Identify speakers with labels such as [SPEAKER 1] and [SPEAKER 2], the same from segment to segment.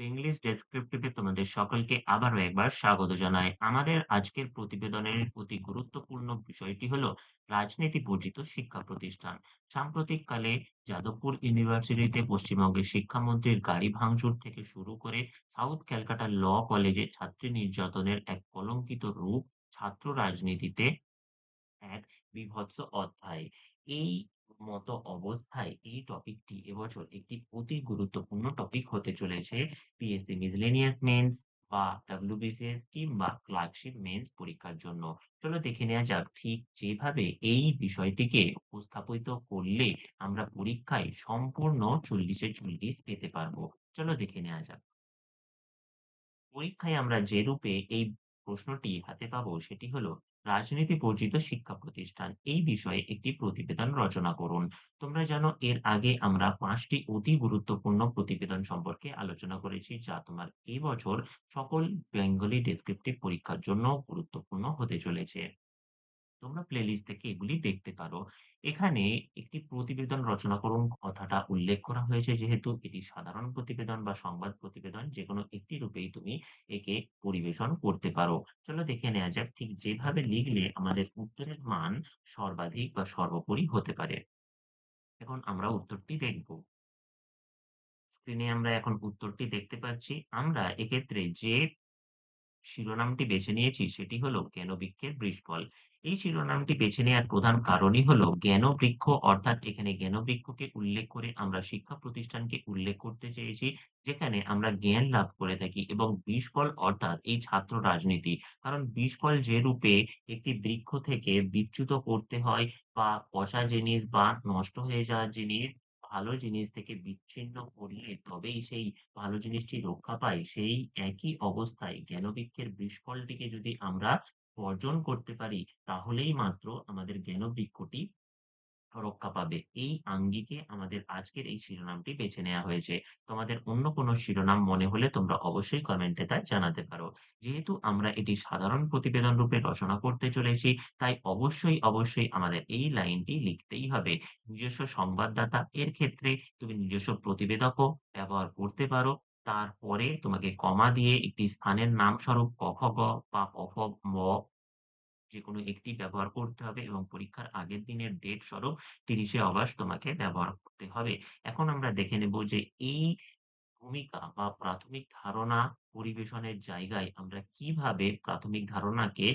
[SPEAKER 1] English ডেসক্রিপটিভে তোমাদের সকলকে আবারও একবার স্বাগত জানাই। আমাদের আজকের প্রতিবেদনের অতি গুরুত্বপূর্ণ বিষয়টি হলো রাজনীতি বর্জিত শিক্ষা প্রতিষ্ঠান। সাম্প্রতিককালে যাদবপুর ইউনিভার্সিটিতে পশ্চিমবঙ্গের শিক্ষামন্ত্রীর গাড়ি ভাঙচুর থেকে শুরু করে সাউথ ক্যালকাটা ল কলেজে ছাত্রী নির্যাতনের এক কলঙ্কিত রূপ ছাত্র রাজনীতিতে এক বীভৎস অধ্যায়। এই মতো অবস্থায় এই টপিকটি এবছর একটি অতি গুরুত্বপূর্ণ টপিক হতে চলেছে পিএসসি মিসেলেনিয়াস মেন্স বা ডাব্লিউবিসিএস কিংবা ক্লার্কশিপ মেন্স পরীক্ষার জন্য। চলো দেখে নেওয়া যাক ঠিক যেভাবে এই বিষয়টিকে উপস্থাপিত করলে আমরা পরীক্ষায় সম্পূর্ণ চল্লিশে চল্লিশ পেতে পারব। চলো দেখে নেওয়া যাক। পরীক্ষায় আমরা যে রূপে এই প্রশ্নটি হাতে পাবো সেটি হলো রাজনীতি পরিচিত শিক্ষা প্রতিষ্ঠান। এই বিষয়ে একটি প্রতিবেদন রচনা করুন। তোমরা জানো, এর আগে আমরা পাঁচটি অতি গুরুত্বপূর্ণ প্রতিবেদন সম্পর্কে আলোচনা করেছি, যা তোমার এই বছর সকল বেঙ্গলি ডেসক্রিপটিভ পরীক্ষার জন্য গুরুত্বপূর্ণ হতে চলেছে। তোমরা প্লেলিস্ট থেকে এগুলি দেখতে পারো। এখানে একটি প্রতিবেদন রচনা করুন কথাটা উল্লেখ করা হয়েছে যেহেতু এটি সাধারণ প্রতিবেদন বা সংবাদ প্রতিবেদন যে কোনো একটি রূপেই তুমি একে পরিবেশন করতে পারো। চলো দেখে নেওয়া যাক ঠিক যেভাবে লিখলে আমাদের উত্তরের মান সর্বাধিক বা সর্বোপরি হতে পারে। এখন আমরা উত্তরটি দেখব। স্ক্রিনে আমরা এখন উত্তরটি দেখতে পাচ্ছি। আমরা এক্ষেত্রে যে শিরোনামটি বেছে নিয়েছি সেটি হলো জ্ঞানবৃক্ষের বৃষফল। এই শিরোনামটি বেছে নেওয়ার প্রধান কারণই হলো জ্ঞানবৃক্ষ অর্থাৎ এখানে জ্ঞানবৃক্ষকে উল্লেখ করে আমরা শিক্ষা প্রতিষ্ঠানকে উল্লেখ করতে চেয়েছি, যেখানে আমরা জ্ঞান লাভ করে থাকি এবং বিষফল অর্থাৎ এই ছাত্র রাজনীতি। কারণ বিষফল যে রূপে একটি বৃক্ষ থেকে বিচ্যুত করতে হয় বা পচা জিনিস বা নষ্ট হয়ে যাওয়া জিনিস ভালো জিনিস থেকে বিচ্ছিন্ন করলে তবেই সেই ভালো জিনিসটি রক্ষা পায়। সেই একই অবস্থায় জ্ঞানবৃক্ষের বিষফলটিকে যদি আমরা বর্জন করতে পারি, তাহলেই মাত্র আমাদের জ্ঞানবৃক্ষটি রক্ষা পাবে। এই আঙ্গিকে আমাদের আজকের এই শিরোনামটি বেছে নেওয়া হয়েছে। তোমাদের অন্য কোনো শিরোনাম মনে হলে তোমরা অবশ্যই কমেন্টে তা জানাতে পারো। যেহেতু আমরা এটি সাধারণ প্রতিবেদন রূপে রচনা করতে চলেছি, তাই অবশ্যই, অবশ্যই আমাদের এই লাইনটি লিখতেই হবে। নিজস্ব সংবাদদাতা এর ক্ষেত্রে তুমি নিজস্ব প্রতিবেদকও ব্যবহার করতে পারো। তারপরে তোমাকে কমা দিয়ে একটি স্থানের নামস্বরূপ ক, খ, গ বা ক, খ, ম যেকোনো একটি ব্যবহার করতে হবে এবং পরীক্ষার আগের দিনের ডেট স্বরূপ ৩০ শে অগাস্ট তোমাকে ব্যবহার করতে হবে। এখন আমরা দেখে নেব যে এই ভূমিকা বা প্রাথমিক ধারণা পরিবেশনের জায়গায় আমরা কীভাবে প্রাথমিক ধারণাকে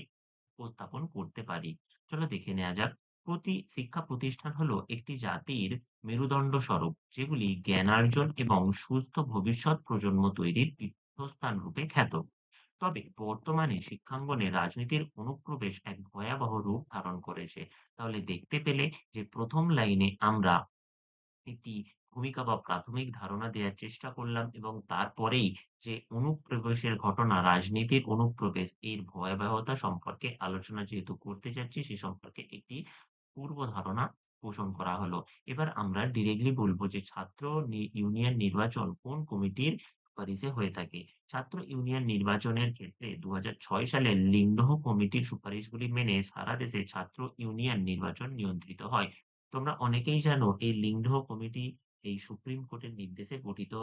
[SPEAKER 1] উপস্থাপন করতে পারি। চলো দেখে নেওয়া যাক। প্রতি শিক্ষা প্রতিষ্ঠান হলো একটি জাতির মেরুদণ্ড স্বরূপ, যেগুলি জ্ঞানার্জন এবং সুস্থ ভবিষ্যৎ প্রজন্ম তৈরির পীঠস্থান রূপে খ্যাত। তবে বর্তমানে শিক্ষাঙ্গনে রাজনীতির অনুপ্রবেশ এক ভয়াবহ রূপ ধারণ করেছে। তাহলে দেখতে পেলে যে ১ম লাইনে আমরা একটি ভূমিকা বা প্রাথমিক ধারণা দেয়ার চেষ্টা করলাম এবং তারপরেই যে অনুপ্রবেশের ঘটনা, রাজনীতির অনুপ্রবেশ এর ভয়াবহতা সম্পর্কে আলোচনা যেহেতু করতে যাচ্ছি সে সম্পর্কে একটি পূর্ব ধারণা পোষণ করা হলো। এবার আমরা ডিরেক্টলি বলব যে ছাত্র ইউনিয়ন নির্বাচন কোন কমিটির সুপারিশে হয়ে থাকে। ছাত্র ইউনিয়ন নির্বাচনের ক্ষেত্রে ২০০৬ সালে লিঙ্গদহ কমিটির সুপারিশগুলি মেনে সারা দেশে ছাত্র ইউনিয়ন নির্বাচন নিয়ন্ত্রিত হয়। তোমরা অনেকেই জানো, এই লিঙ্গদহ কমিটি এই সুপ্রিম কোর্টের নির্দেশে গঠিত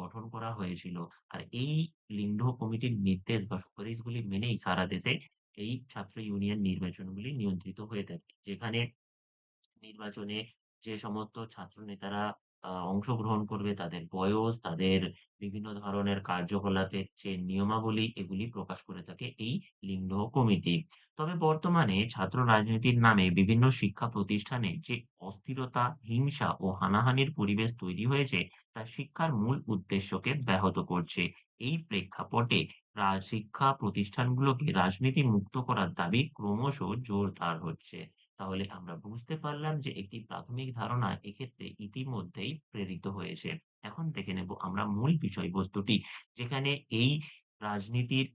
[SPEAKER 1] গঠন করা হয়েছিল। আর এই লিঙ্গদহ কমিটির নির্দেশ বা সুপারিশগুলি মেনেই সারা দেশে এই ছাত্র ইউনিয়ন নির্বাচনগুলি নিয়ন্ত্রিত হয়ে থাকে। যেখানে নির্বাচনে যে সমস্ত ছাত্র নেতারা অংশগ্রহণ করবে তাদের বয়স, তাদের বিভিন্ন ধরনের কার্যকলাপের যে নিয়মাবলী এগুলি প্রকাশ করে থাকে এই লিঙ্গ কমিটি। তবে বর্তমানে ছাত্র রাজনীতির নামে বিভিন্ন শিক্ষা প্রতিষ্ঠানে যে অস্থিরতা, হিংসা ও হানাহানির পরিবেশ তৈরি হয়েছে তা শিক্ষার মূল উদ্দেশ্যকে ব্যাহত করছে। এই প্রেক্ষাপটে শিক্ষা প্রতিষ্ঠানগুলোকে রাজনীতি মুক্ত করার দাবি ক্রমশ জোরদার হচ্ছে। তাহলে আমরা বুঝতে পারলাম যে একটি প্রাথমিক ধারণা এক্ষেত্রে ইতিমধ্যেই প্রেরিত হয়েছে। এখন দেখে নেব আমরা মূল বিষয়বস্তুটি, যেখানে এই রাজনীতির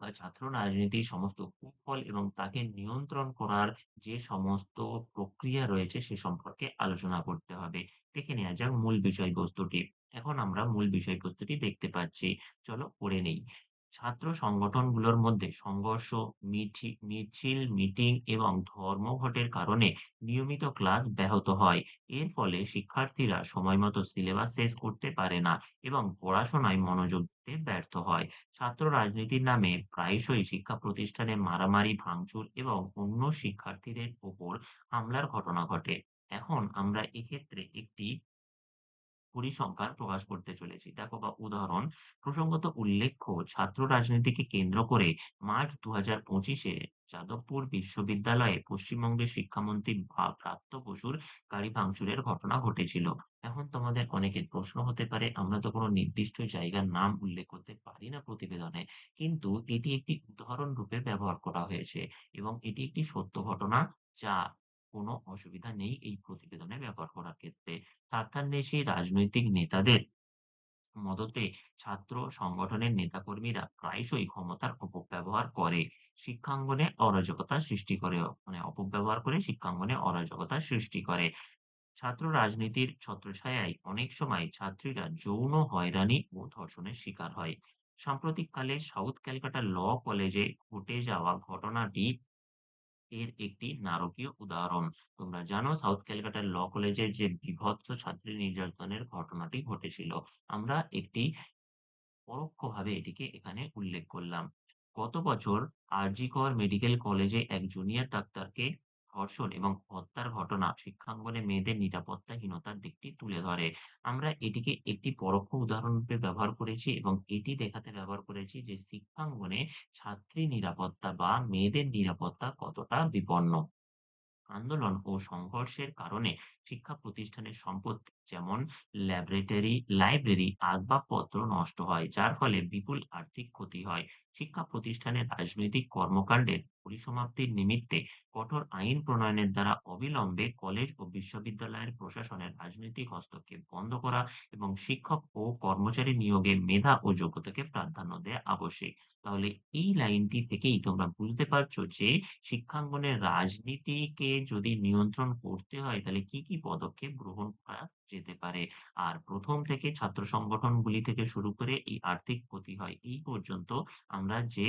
[SPEAKER 1] বা ছাত্র রাজনীতির সমস্ত কুফল এবং তাকে নিয়ন্ত্রণ করার যে সমস্ত প্রক্রিয়া রয়েছে সে সম্পর্কে আলোচনা করতে হবে। দেখে নেওয়া যাক মূল বিষয়বস্তুটি। এখন আমরা মূল বিষয়বস্তুটি দেখতে পাচ্ছি। চলো পড়ে নেই। ছাত্র সংগঠনগুলোর মধ্যে সংঘর্ষ, মিছিল, মিটিং এবং ধর্মঘটের কারণে নিয়মিত ক্লাস ব্যাহত হয়। এর ফলে শিক্ষার্থীরা সময়মতো সিলেবাস শেষ করতে পারে না এবং পড়াশোনায় মনোযোগ দিতে ব্যর্থ হয়। ছাত্র রাজনীতির নামে প্রায়শই শিক্ষা প্রতিষ্ঠানে মারামারি, ভাঙচুর এবং অন্য শিক্ষার্থীদের উপর হামলার ঘটনা ঘটে। এখন আমরা এক্ষেত্রে একটি পরিসংখ্যান প্রকাশ করতে চলেছি। দেখো বা উদাহরণ, প্রসঙ্গত উল্লেখ্য, ছাত্র রাজনীতিকে কেন্দ্র করে মার্চ ২০২৫ এ যাদবপুর বিশ্ববিদ্যালয়ে পশ্চিমবঙ্গের শিক্ষামন্ত্রী ব্রাত্য বসুর গাড়ি ভাঙচুরের ঘটনা ঘটেছিল। এখন তোমাদের অনেকের প্রশ্ন হতে পারে, আমরা তো কোনো নির্দিষ্ট জায়গার নাম উল্লেখ করতে পারি না প্রতিবেদনে। কিন্তু এটি একটি উদাহরণ রূপে ব্যবহার করা হয়েছে এবং এটি একটি সত্য ঘটনা যা কোনো অসুবিধা নেই এই প্রতিবেদনে ব্যবহার করার ক্ষেত্রে। স্বার্থান্বেষী রাজনৈতিক নেতাদের মদতে ছাত্র সংগঠনের নেতাকর্মীরা প্রায়শই ক্ষমতার অপব্যবহার করে। শিক্ষাঙ্গনে অরাজকতা সৃষ্টি করে মানে অপব্যবহার করে, শিক্ষাঙ্গনে অরাজকতা সৃষ্টি করে। ছাত্র রাজনীতির ছত্রছায়ায় অনেক সময় ছাত্রীরা যৌন হয়রানি ও ধর্ষণের শিকার হয়। সাম্প্রতিককালে সাউথ ক্যালকাটা ল কলেজে ঘটে যাওয়া ঘটনাটি এর একটি নারকীয় উদাহরণ। তোমরা জানো, সাউথ ক্যালকাটার ল কলেজের যে বিভৎস ছাত্রী নির্যাতনের ঘটনাটি ঘটেছিল। আমরা একটি পরোক্ষভাবে এটিকে এখানে উল্লেখ করলাম। গত বছর আর আরজিকর মেডিকেল কলেজে এক জুনিয়র ডাক্তারকে ধর্ষণ এবং হত্যার ঘটনা শিক্ষাঙ্গনে মেয়েদের নিরাপত্তাহীনতার দিকটি তুলে ধরে। আমরা এটিকে একটি পরোক্ষ উদাহরণ রূপে ব্যবহার করেছি এবং এটি দেখাতে ব্যবহার করেছি যে শিক্ষাঙ্গনে ছাত্রী নিরাপত্তা বা মেয়েদের নিরাপত্তা কতটা বিপন্ন। আন্দোলন ও সংঘর্ষের কারণে শিক্ষা প্রতিষ্ঠানের সম্পত্তি যেমন ল্যাবরেটরি, লাইব্রেরি, আসবাবপত্র নষ্ট হয়, যার ফলে বিপুল আর্থিক ক্ষতি হয়। শিক্ষা প্রতিষ্ঠানের রাজনৈতিক কর্মকাণ্ডের পরিসমাপ্তির নিমিত্তে কঠোর আইন প্রণয়নের দ্বারা অবিলম্বে কলেজ ও বিশ্ববিদ্যালয়ের প্রশাসনের রাজনৈতিক হস্তক্ষেপ বন্ধ করা এবং শিক্ষক ও কর্মচারী নিয়োগে মেধা ও যোগ্যতাকে প্রাধান্য দেওয়া আবশ্যিক। তাহলে এই লাইনটি থেকেই তোমরা বুঝতে পারছ যে শিক্ষাঙ্গনের রাজনীতিকে যদি নিয়ন্ত্রণ করতে হয় তাহলে কি, কি পদক্ষেপ গ্রহণ করা যেতে পারে। আর ১ম থেকে ছাত্র সংগঠনগুলি থেকে শুরু করে এই আর্থিক ক্ষতি হয় এই পর্যন্ত আমরা যে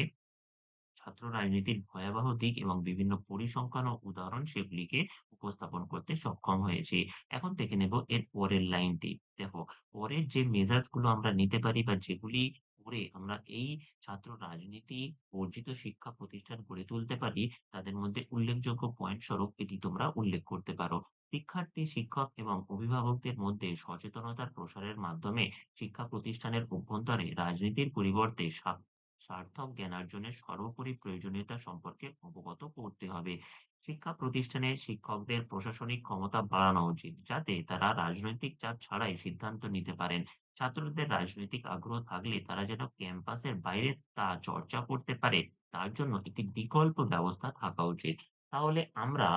[SPEAKER 1] ছাত্র রাজনীতির ভয়াবহ দিক এবং বিভিন্ন পরিসংখ্যান ও উদাহরণ সেগুলিকে উপস্থাপন করতে সক্ষম হয়েছি। এখন দেখে নেব এর পরের লাইনটি। দেখো পরের যে মেজার্সগুলো আমরা নিতে পারি বা যেগুলি করে আমরা এই ছাত্র রাজনীতি বর্জিত শিক্ষা প্রতিষ্ঠান গড়ে তুলতে পারি, তাদের মধ্যে উল্লেখযোগ্য পয়েন্ট স্বরূপ এটি তোমরা উল্লেখ করতে পারো। শিক্ষার্থী, শিক্ষক এবং অভিভাবকদের মধ্যে সচেতনতার প্রসারের মাধ্যমে শিক্ষা প্রতিষ্ঠানের অভ্যন্তরে রাজনীতির পরিবর্তে সার্থক জ্ঞানার্জনের সর্বোপরি প্রয়োজনীয়তা সম্পর্কে অবগত করতে হবে। শিক্ষা প্রতিষ্ঠানে শিক্ষকদের প্রশাসনিক ক্ষমতা বাড়ানো উচিত, যাতে তারা রাজনৈতিক চাপ ছাড়াই সিদ্ধান্ত নিতে পারেন। ছাত্রদের রাজনৈতিক আগ্রহ থাকলে তারা যেন ক্যাম্পাসের বাইরে তা চর্চা করতে পারে, তার জন্য একটি বিকল্প ব্যবস্থা থাকা উচিত। তাহলে আমরা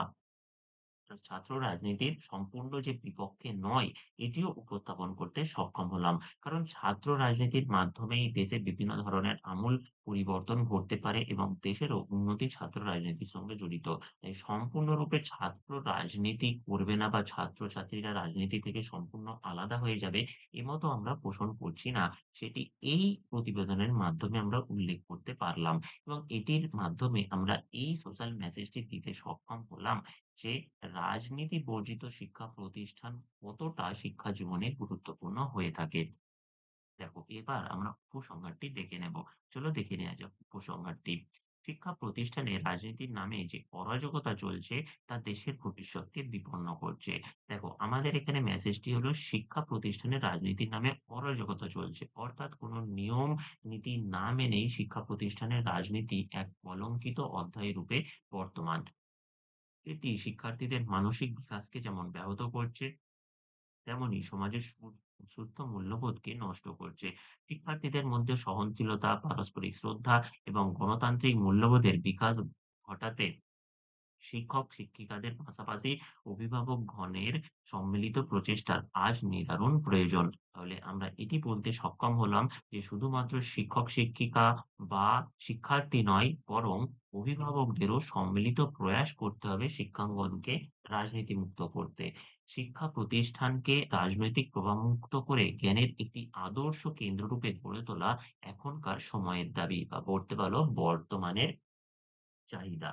[SPEAKER 1] ছাত্র রাজনীতির সম্পূর্ণ যে বিপক্ষে নয়, এটিও উপস্থাপন করতে সক্ষম হলাম। কারণ ছাত্র রাজনীতির মাধ্যমেই দেশে বিভিন্ন ধরনের আমূল পরিবর্তন ঘটতে পারে এবং দেশেরও উন্নতি ছাত্র রাজনীতির সঙ্গে জড়িত। তাই সম্পূর্ণরূপে ছাত্র রাজনীতি করবে না বা ছাত্রছাত্রীরা রাজনীতি থেকে সম্পূর্ণ আলাদা হয়ে যাবে, এমতো আমরা পোষণ করছি না। সেটি এই প্রতিবেদনের মাধ্যমে আমরা উল্লেখ করতে পারলাম এবং এটির মাধ্যমে আমরা এই সোশ্যাল মেসেজটি দিতে সক্ষম হলাম যে রাজনীতি বর্জিত শিক্ষা প্রতিষ্ঠান কতটা শিক্ষা জীবনে গুরুত্বপূর্ণ হয়ে থাকে। দেখো, এবার আমরা উপসংহারটি দেখে নেব। চলো দেখে নেওয়া যাক উপসংহারটি। শিক্ষা প্রতিষ্ঠানে রাজনীতির নামে যে অরাজকতা চলছে, তা দেশের ভবিষ্যৎকে বিপন্ন করছে। দেখো, আমাদের এখানে মেসেজটি হলো, শিক্ষা প্রতিষ্ঠানে রাজনীতির নামে অরাজকতা চলছে। অর্থাৎ কোনো নিয়ম, নীতি না মেনেই শিক্ষা প্রতিষ্ঠানের রাজনীতি এক কলঙ্কিত অধ্যায় রূপে বর্তমান। এটি শিক্ষার্থীদের মানসিক বিকাশকে যেমন ব্যাহত করছে, তেমনি সমাজের সুস্থ মূল্যবোধকে নষ্ট করছে। শিক্ষার্থীদের মধ্যে সহনশীলতা, পারস্পরিক শ্রদ্ধা এবং গণতান্ত্রিক মূল্যবোধের বিকাশ ঘটাতে শিক্ষক-শিক্ষিকাদের পাশাপাশি অভিভাবকগণের সম্মিলিত প্রচেষ্টার আজ নিদারুণ প্রয়োজন। তাহলে আমরা এটি বলতে সক্ষম হলাম যে শুধুমাত্র শিক্ষক-শিক্ষিকা বা শিক্ষার্থী নয়, বরং অভিভাবকদেরও সম্মিলিত প্রয়াস করতে হবে শিক্ষাঙ্গনকে রাজনীতিমুক্ত করতে। শিক্ষা প্রতিষ্ঠানকে রাজনৈতিক প্রভাবমুক্ত করে জ্ঞানের একটি আদর্শ কেন্দ্ররূপে গড়ে তোলা এখনকার সময়ের দাবি বা বলতে পারো বর্তমানের চাহিদা।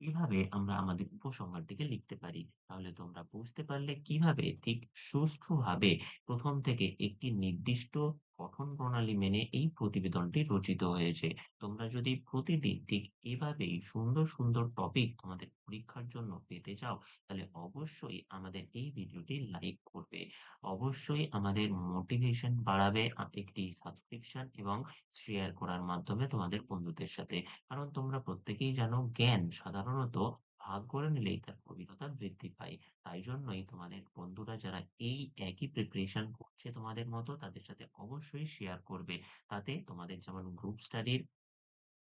[SPEAKER 1] এভাবে আমরা আমাদের উপসংহারটিকে লিখতে পারি। তাহলে তোমরা বুঝতে পারলে কীভাবে ঠিক সুষ্ঠুভাবে প্রথম থেকে একটি নির্দিষ্ট গঠন প্রণালী মেনে এই প্রতিবেদনটি রচিত হয়েছে। তোমরা যদি প্রতিদিন ঠিক এভাবেই সুন্দর, সুন্দর টপিক তোমাদের পরীক্ষার জন্য পেতে চাও, তাহলে অবশ্যই আমাদের এই ভিডিওটি লাইক করবে। অবশ্যই আমাদের মোটিভেশন বাড়াবে একটি সাবস্ক্রিপশন এবং শেয়ার করার মাধ্যমে তোমাদের বন্ধুদের সাথে। কারণ তোমরা প্রত্যেকেই জানো জ্ঞান সাধারণত ভাগ করে নিলেই তার গভীরতা বৃদ্ধি পায়। তাই জন্যই তোমাদের বন্ধুরা যারা এই একই প্রিপারেশন করছে তোমাদের মতো তাদের সাথে অবশ্যই শেয়ার করবে। তাতে তোমাদের যেমন গ্রুপ স্টাডির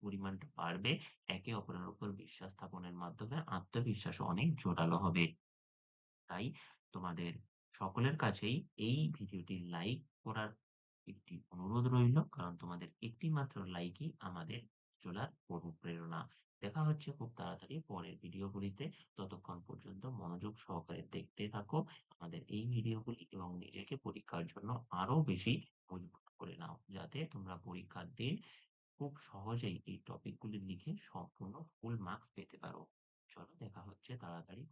[SPEAKER 1] পরিমাণটা বাড়বে, একে অপরের উপর বিশ্বাস স্থাপনের মাধ্যমে আত্মবিশ্বাস অনেক জোরালো হবে। তাই তোমাদের সকলের কাছেই এই ভিডিওটি লাইক করার একটি অনুরোধ রইল। কারণ তোমাদের একটি মাত্র লাইকই আমাদের চলার অনুপ্রেরণা। দেখা হচ্ছে খুব তাড়াতাড়ি পরের ভিডিওগুলিতে। ততক্ষণ পর্যন্ত মনোযোগ সহকারে দেখতে থাকো আমাদের এই ভিডিওগুলি এবং নিজেকে পরীক্ষার জন্য আরও বেশি মজবুত করে নাও। যাতে তোমরা পরীক্ষার দিন খুব সহজেই এই টপিকগুলি লিখে সম্পূর্ণ ফুল মার্কস পেতে পারো। চলো দেখা হচ্ছে তাড়াতাড়ি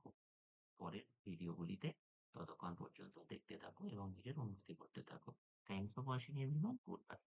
[SPEAKER 1] পরের ভিডিওগুলিতে। ততক্ষণ পর্যন্ত দেখতে থাকো এবং নিজের উন্নতি করতে থাকো। Thanks for watching everyone. Goodbye.